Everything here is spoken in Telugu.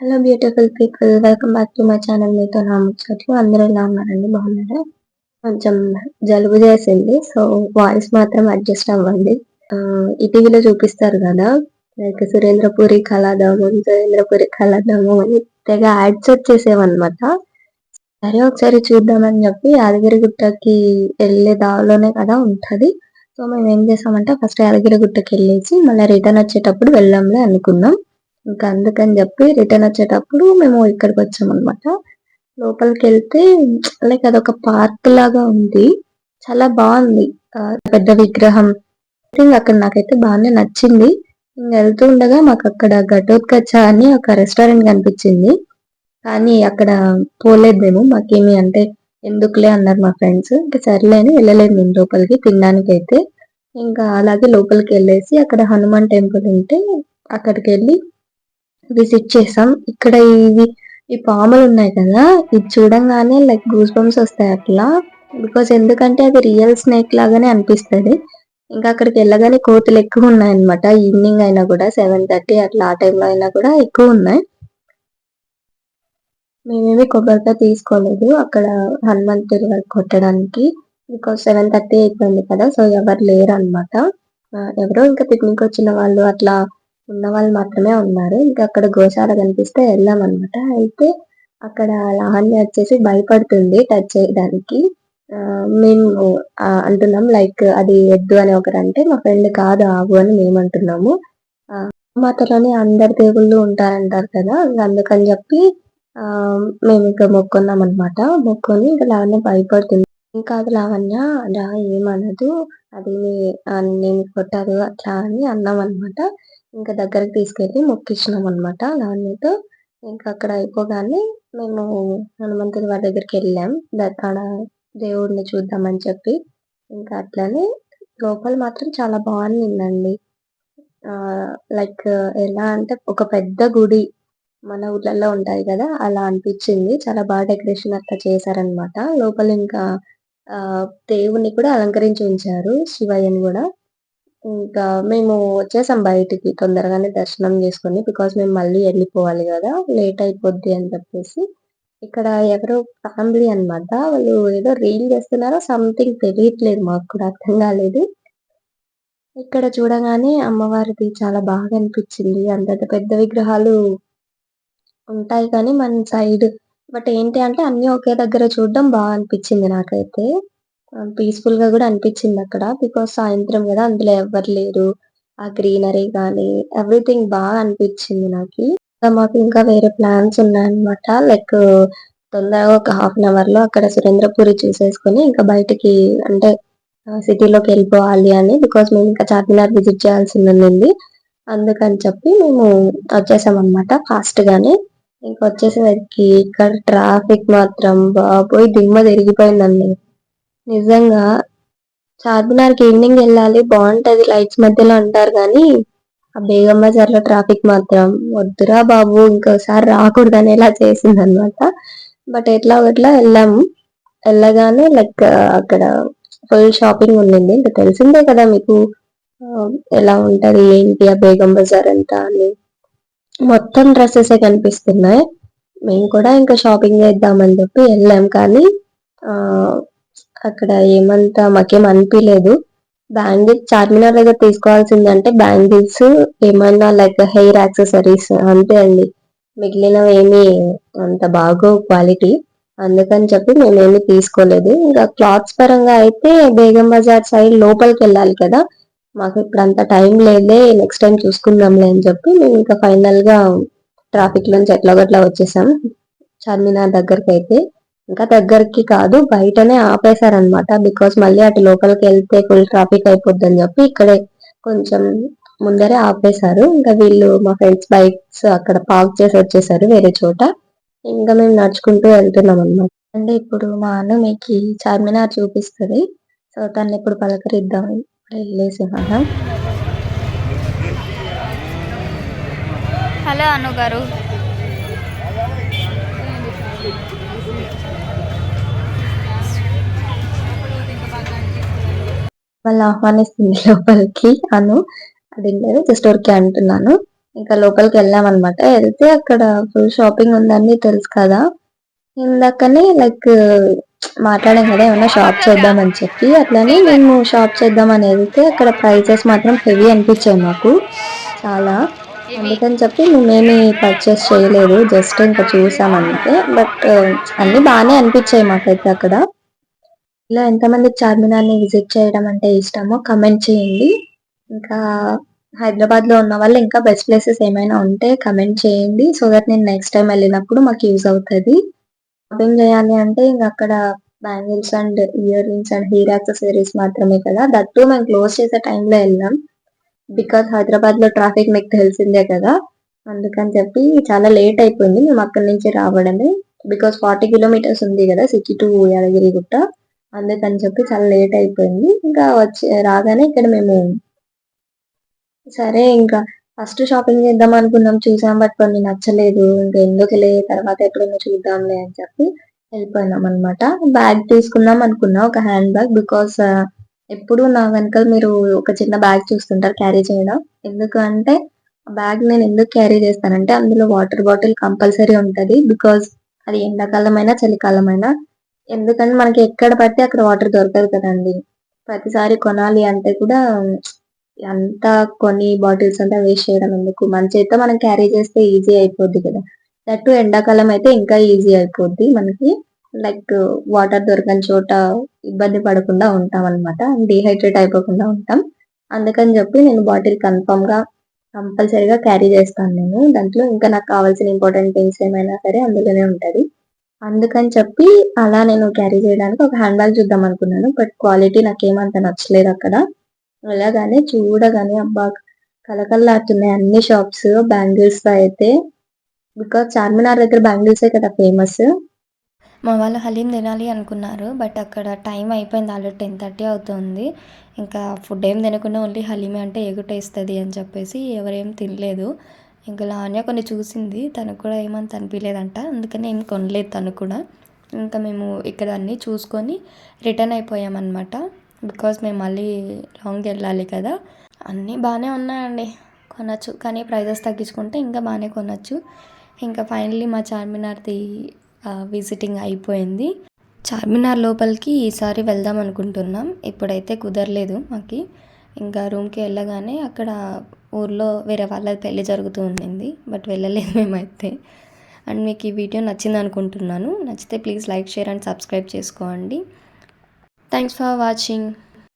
Hello beautiful people welcome back to my channel మీతో నా ముచ్చట్లు అందరూ ఎలా ఉన్నారండి? బాగున్నారా? కొంచెం జలుబు చేసింది సో వాయిస్ మాత్రం అడ్జస్ట్ అవ్వండి. ఆ, ఈ టీవీలో చూపిస్తారు కదా లైక్ సురేంద్రపురి కళాధామం సురేంద్రపురి కళాధామం అని తెగ యాడ్స్ వచ్చేసేవన్నమాట సరే ఒకసారి చూద్దామని చెప్పి యాదగిరి గుట్టకి వెళ్ళే దారిలోనే కదా ఉంటది. సో మేము ఏం చేసామంటే ఫస్ట్ యాదగిరి గుట్టకి వెళ్ళేసి మళ్ళీ రిటర్న్ వచ్చేటప్పుడు వెళ్ళాంలే అనుకున్నాం. ఇంకా అందుకని చెప్పి రిటర్న్ వచ్చేటప్పుడు మేము ఇక్కడికి వచ్చాము అనమాట లోపలికి వెళ్తే లైక్ అదొక పార్క్ లాగా ఉంది. చాలా బాగుంది. పెద్ద విగ్రహం. ఇంకా అక్కడ నాకైతే బాగానే నచ్చింది. ఇంకా వెళ్తూ ఉండగా మాకు అక్కడ ఘటోత్కచ అని ఒక రెస్టారెంట్ కనిపించింది. కానీ అక్కడ పోలేదు మేము. మాకేమి అంటే ఎందుకులే అన్నారు మా ఫ్రెండ్స్ ఇంకా సర్లే అని వెళ్ళలేదు మేము లోపలికి తినడానికి అయితే ఇంకా అలాగే లోపలికి వెళ్ళేసి అక్కడ హనుమాన్ టెంపుల్ ఉంటే అక్కడికి వెళ్ళి విజిట్ చేసాం. ఇక్కడ ఇవి ఈ పాములు ఉన్నాయి కదా ఇది చూడంగానే లైక్ గూస్ బంప్స్ వస్తాయి అట్లా. బికాస్ ఎందుకంటే అది రియల్ స్నేక్ లాగానే అనిపిస్తుంది. ఇంకా అక్కడికి వెళ్ళగానే కోతులు ఎక్కువ ఉన్నాయన్నమాట. ఈవినింగ్ అయినా కూడా సెవెన్ థర్టీ అట్లా ఆ టైంలో అయినా కూడా ఎక్కువ ఉన్నాయి. మేమేమి కొబ్బరికాయ తీసుకోలేదు. అక్కడ హనుమంతుడి వరకు కొట్టడానికి. బికాస్ సెవెన్ థర్టీ అయిపోయింది కదా సో ఎవరు లేరు అనమాట ఎవరో ఇంకా పిక్నిక్ వచ్చిన వాళ్ళు అట్లా ఉన్న వాళ్ళు మాత్రమే ఉన్నారు. ఇంకా అక్కడ గోశాల కనిపిస్తే వెళ్ళాం అనమాట అయితే అక్కడ లావణ్య వచ్చేసి భయపడుతుంది టచ్ చేయడానికి. మేము అంటున్నాం లైక్ అది ఎద్దు అని ఒకరు అంటే మా ఫ్రెండ్ కాదు ఆవు అని మేము అంటున్నాము ఆ, మాతలోనే అందరి దేవుళ్ళు ఉంటారంటారు కదా అందుకని చెప్పి ఆ మేము ఇంకా మొక్కున్నాం అనమాట మొక్కుని ఇంకా లావణ్య భయపడుతుంది. ఇంకా అది లావణ్య రా ఏమనదు. అది నేను కొట్టారు అట్లా అని అన్నాం అనమాట ఇంకా దగ్గరికి తీసుకెళ్ళి మొక్కిచ్చినాం అనమాట లావణ్యతో ఇంకా అక్కడ అయిపోగానే మేము హనుమంతుడి వారి దగ్గరికి వెళ్ళాం. అక్కడ దేవుడిని చూద్దామని చెప్పి. ఇంకా అట్లనే లోపల మాత్రం చాలా బాగుందండి ఆ లైక్ ఎలా అంటే ఒక పెద్ద గుడి మన ఊర్లలో ఉంటాయి కదా అలా అనిపించింది. చాలా బాగా డెకరేషన్ అట్లా చేశారనమాట లోపల ఇంకా ఆ దేవుణ్ణి కూడా అలంకరించి ఉంచారు శివయ్యని కూడా. ఇంకా మేము వచ్చేసాం బయటికి తొందరగానే దర్శనం చేసుకొని బికాస్ మేము మళ్ళీ వెళ్ళిపోవాలి కదా లేట్ అయిపోద్ది అని చెప్పేసి. ఇక్కడ ఎవరో ఫ్యామిలీ అన్నమాట వాళ్ళు ఏదో రీల్ చేస్తున్నారో సంథింగ్ తెలియట్లేదు మాకు కూడా అర్థం కాలేదు. ఇక్కడ చూడగానే అమ్మవారిది చాలా బాగా అనిపించింది. అంత పెద్ద విగ్రహాలు ఉంటాయి కానీ మన సైడ్ బట్ ఏంటి అంటే అన్ని ఒకే దగ్గర చూడడం బాగా అనిపించింది నాకైతే. పీస్ఫుల్గా కూడా అనిపించింది అక్కడ. బికాస్ సాయంత్రం కదా అందులో ఎవరు లేరు. ఆ గ్రీనరీ కానీ ఎవ్రీథింగ్ బాగా అనిపించింది నాకు. ఇంకా మాకు ఇంకా వేరే ప్లాన్స్ ఉన్నాయన్నమాట. లైక్ తొందరగా ఒక హాఫ్ అన్ అవర్లో అక్కడ సురేంద్రపురి చూసేసుకొని ఇంకా బయటికి అంటే సిటీలోకి వెళ్ళిపోవాలి అని. బికాస్ మేము ఇంకా చార్మినార్ విజిట్ చేయాల్సి ఉంది అందుకని చెప్పి మేము వచ్చేసాం అనమాట ఫాస్ట్ గానే. ఇంకా వచ్చేసరికి ఇక్కడ ట్రాఫిక్ మాత్రం బాబోయ్ దిమ్మ తిరిగిపోయిందండి. నిజంగా చార్మినార్కి ఈవినింగ్ వెళ్ళాలి బాగుంటది లైట్స్ మధ్యలో అంటారు కానీ ఆ బేగం బజార్లో ట్రాఫిక్ మాత్రం వద్దురా బాబు ఇంకోసారి రాకూడదు అనేలా చేసింది అనమాట బట్ ఎట్లా ఒకట్లా వెళ్ళాము వెళ్ళగానే లైక్ అక్కడ ఫుల్ షాపింగ్ ఉండింది. ఇంకా తెలిసిందే కదా మీకు ఎలా ఉంటది ఏంటి ఆ బేగం బజార్ అంతా అని. మొత్తం డ్రెస్సెస్ కనిపిస్తున్నాయి. మేము కూడా ఇంకా షాపింగ్ చేద్దామని చెప్పి వెళ్ళాం కానీ ఆ అక్కడ ఏమంతా మాకేం అనిపించలేదు బ్యాంగిల్స్ చార్మినార్ దగ్గర తీసుకోవాల్సిందంటే బ్యాంగిల్స్ ఏమైనా లైక్ హెయిర్ యాక్సెసరీస్ అంతే అండి. మిగిలినవి ఏమి అంత బాగో క్వాలిటీ అందుకని చెప్పి మేమేమి తీసుకోలేదు. ఇంకా క్లాత్స్ పరంగా అయితే బేగం బజార్ సైడ్ లోపలికి వెళ్ళాలి కదా. మాకు ఇప్పుడు అంత టైం లేదే నెక్స్ట్ టైం చూసుకుందాంలే అని చెప్పి మేము ఇంకా ఫైనల్గా ట్రాఫిక్ నుంచి ఎట్లా గట్లా వచ్చేసాం. చార్మినార్ దగ్గరికి అయితే ఇంకా దగ్గరికి కాదు బయటనే ఆపేశారనమాట బికాస్ మళ్ళీ అటు లోపలికి వెళ్తే ఫుల్ ట్రాఫిక్ అయిపోద్ది అని చెప్పి ఇక్కడే కొంచెం ముందరే ఆపేశారు. ఇంకా వీళ్ళు మా ఫ్రెండ్స్ బైక్స్ అక్కడ పార్క్ చేసి వచ్చేసారు వేరే చోట. ఇంకా మేము నడుచుకుంటూ వెళ్తున్నాం అన్నమాట. అంటే ఇప్పుడు మా అన్న మీకు చార్మినార్ చూపిస్తుంది. సో తను ఇప్పుడు పలకరిద్దాం. వెళ్ళేసి మనం హలో అను గారు. వాళ్ళు ఆహ్వానిస్తుంది లోపలికి. అను అది లేదు జస్ట్ ఊరికే అంటున్నాను. ఇంకా లోపలికి వెళ్ళాం వెళ్తే అక్కడ ఫుల్ షాపింగ్ ఉందని తెలుసు కదా. ఇందాకనే లైక్ మాట్లాడాం కదా ఏమైనా షాప్ చేద్దామని చెప్పి. అట్లనే మేము షాప్ చేద్దామని వెళ్తే అక్కడ ప్రైజెస్ మాత్రం హెవీ అనిపించాయి మాకు. చాలా. అందుకని చెప్పి మేమేమి పర్చేస్ చేయలేదు. జస్ట్ ఇంకా చూసాం అంతే. బట్ అన్నీ బాగానే అనిపించాయి మాకైతే అక్కడ. ఇలా ఎంతమందికి చార్మినార్ని విజిట్ చేయడం అంటే ఇష్టమో కమెంట్ చేయండి. ఇంకా హైదరాబాద్లో ఉన్న వాళ్ళు ఇంకా బెస్ట్ ప్లేసెస్ ఏమైనా ఉంటే కమెంట్ చేయండి. సో దట్ నేను నెక్స్ట్ టైం వెళ్ళినప్పుడు మాకు యూజ్ అవుతుంది. షాపింగ్ చేయాలి అంటే ఇంకా అక్కడ bangles and earrings and hair accessories మాత్రమే కదా. దట్టు మేము క్లోజ్ చేసే టైంలో వెళ్ళాం. బికాస్ హైదరాబాద్లో ట్రాఫిక్ మీకు తెలిసిందే కదా. అందుకని చెప్పి చాలా లేట్ అయిపోయింది. మేము అక్కడి నుంచి రావడమే. బికాస్ ఫార్టీ కిలోమీటర్స్ ఉంది కదా సిటీ టు యాదగిరిగుట్ట. అందుకని చెప్పి చాలా లేట్ అయిపోయింది. ఇంకా వచ్చి రాగానే ఇక్కడ మేము సరే ఇంకా ఫస్ట్ షాపింగ్ చేద్దాం అనుకున్నాం. చూసాం బట్ కొన్ని నచ్చలేదు. ఇంకా ఎందుకులే తర్వాత ఎప్పుడైనా చూద్దాంలే అని చెప్పి వెళ్ళిపోయినాం అనమాట బ్యాగ్ తీసుకుందాం అనుకున్నా ఒక హ్యాండ్ బ్యాగ్ బికాస్ ఎప్పుడు నా వెనకాల మీరు ఒక చిన్న బ్యాగ్ చూస్తుంటారు క్యారీ చేయడం. ఎందుకంటే బ్యాగ్ నేను ఎందుకు క్యారీ చేస్తానంటే అందులో వాటర్ బాటిల్ కంపల్సరీ ఉంటుంది బికాస్ అది ఎండాకాలం అయినా ఎందుకంటే మనకి ఎక్కడ పడితే అక్కడ వాటర్ దొరకదు కదండి. ప్రతిసారి కొనాలి అంటే కూడా అంతా కొన్ని బాటిల్స్ అంతా వేస్ట్ చేయడం ఎందుకు? మన చేతితో మనం క్యారీ చేస్తే ఈజీ అయిపోద్ది కదా. దట్టు ఎండాకాలం అయితే ఇంకా ఈజీ అయిపోద్ది. మనకి లైక్ వాటర్ దొరకని చోట ఇబ్బంది పడకుండా ఉంటాం అనమాట డిహైడ్రేట్ అయిపోకుండా ఉంటాం. అందుకని చెప్పి నేను బాటిల్ కన్ఫర్మ్గా కంపల్సరీగా క్యారీ చేస్తాను నేను. దాంట్లో ఇంకా నాకు కావాల్సిన ఇంపార్టెంట్ థింగ్స్ ఏమైనా సరే అందులోనే ఉంటది. అందుకని చెప్పి అలా నేను క్యారీ చేయడానికి ఒక హ్యాండ్ బ్యాగ్ చూద్దాం అనుకున్నాను బట్ క్వాలిటీ నాకేమంత నచ్చలేదు అక్కడ. అలాగానే చూడగానే అబ్బా కలకల్లాడుతున్నాయి అన్ని షాప్స్ బ్యాంగిల్స్ అయితే. బికాస్ చార్మినార్ దగ్గర బ్యాంగిల్సే కదా ఫేమస్ మా వాళ్ళు హలీం తినాలి అనుకున్నారు బట్ అక్కడ టైం అయిపోయింది ఆల్రెడీ టెన్ థర్టీ అవుతుంది. ఇంకా ఫుడ్ ఏం తినకుండా ఓన్లీ హలీమే అంటే ఎగుటేస్తుంది అని చెప్పేసి ఎవరేం తినలేదు. ఇంకా లానే కొన్ని చూసింది. తనకు కూడా ఏమంత అనిపించలేదంట అందుకని ఏం కొనలేదు తను కూడా. ఇంకా మేము ఇక్కడ అన్నీ చూసుకొని రిటర్న్ అయిపోయామన్నమాట. బికాస్ మేము మళ్ళీ లాంగ్ వెళ్ళాలి కదా. అన్నీ బాగానే ఉన్నాయండి. కొనచ్చు. కానీ ప్రైజెస్ తగ్గించుకుంటే ఇంకా బాగానే కొనచ్చు. ఇంకా ఫైనలీ మా చార్మినార్ది విజిటింగ్ అయిపోయింది. చార్మినార్ లోపలికి ఈసారి వెళ్దాం అనుకుంటున్నాం. ఇప్పుడైతే కుదరలేదు మాకు. ఇంకా రూమ్కి వెళ్ళగానే అక్కడ ఊర్లో వేరే వాళ్ళ పెళ్ళి జరుగుతూ ఉండింది బట్ వెళ్ళలేదు మేమైతే. అండ్ మీకు ఈ వీడియో నచ్చింది అనుకుంటున్నాను. నచ్చితే please like share and subscribe చేసుకోండి. Thanks for watching.